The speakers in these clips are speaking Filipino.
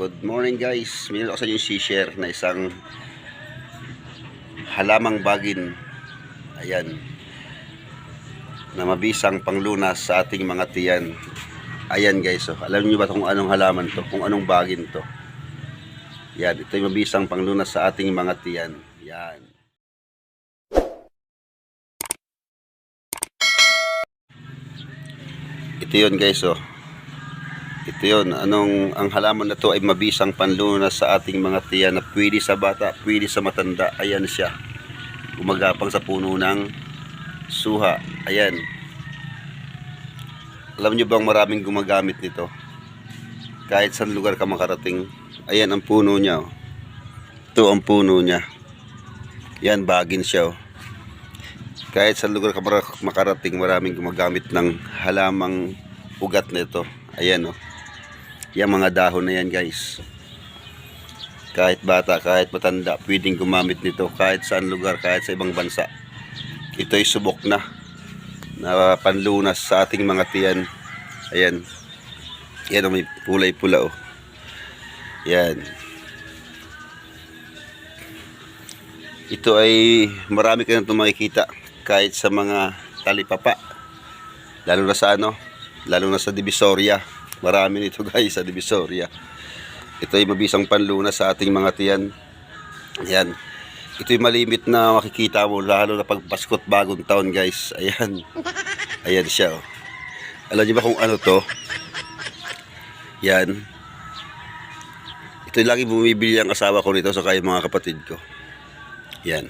Good morning guys. Meron ako sa inyo share na isang halamang bagin. Ayan. Na mabisang panglunas sa ating mga tiyan. Ayan guys. Oh. Alam niyo ba kung anong halaman to? Kung anong bagin to? Yan. Ito yung mabisang panglunas sa ating mga tiyan. Yan. Ito yun guys oh. Ito yun, anong, ang halaman na to ay mabisang panlunas sa ating mga tiyan na pwede sa bata, pwede sa matanda. Ayan siya. Gumagapang sa puno ng suha. Ayan. Alam nyo bang maraming gumagamit nito? Kahit saan lugar ka makarating. Ayan ang puno niya. Oh. Ito ang puno niya. Yan, bagin siya. Oh. Kahit sa lugar ka makarating, maraming gumagamit ng halamang ugat nito. Ayan oh. Yung mga dahon na yan guys. Kahit bata, kahit matanda, pwedeng gumamit nito kahit saan lugar, kahit sa ibang bansa. Ito ay subok na na panlunas sa ating mga tiyan. Ayan. Yan oh, may kulay pula oh. Yan. Ito ay marami ka na itong makikita kahit sa mga talipapa. Lalo na sa ano, lalo na sa Divisoria. Marami nito guys sa Divisoria. Ito ay mabisang panlunas sa ating mga tiyan. Ayan. Ito ay malimit na makikita mo lalo na pag Pasko't bagong taon guys. Ayan. Ayan siya oh. Alam niyo ba kung ano to? Yan. Ito lagi bumibili ang asawa ko nito sa kaya mga kapatid ko. Yan.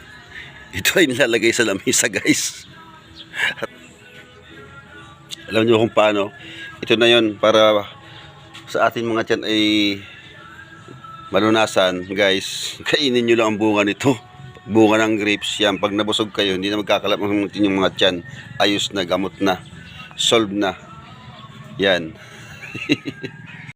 Ito ay nilalagay sa lamisa guys. Alam niyo kung paano. Ito na yon para sa ating mga tiyan ay malunasan guys. Kainin nyo lang ang bunga nito. Bunga ng grapes yan. Pag nabusog kayo, hindi na magkakalap ng yung mga tiyan. Ayos na, gamot na. Solve na. Yan.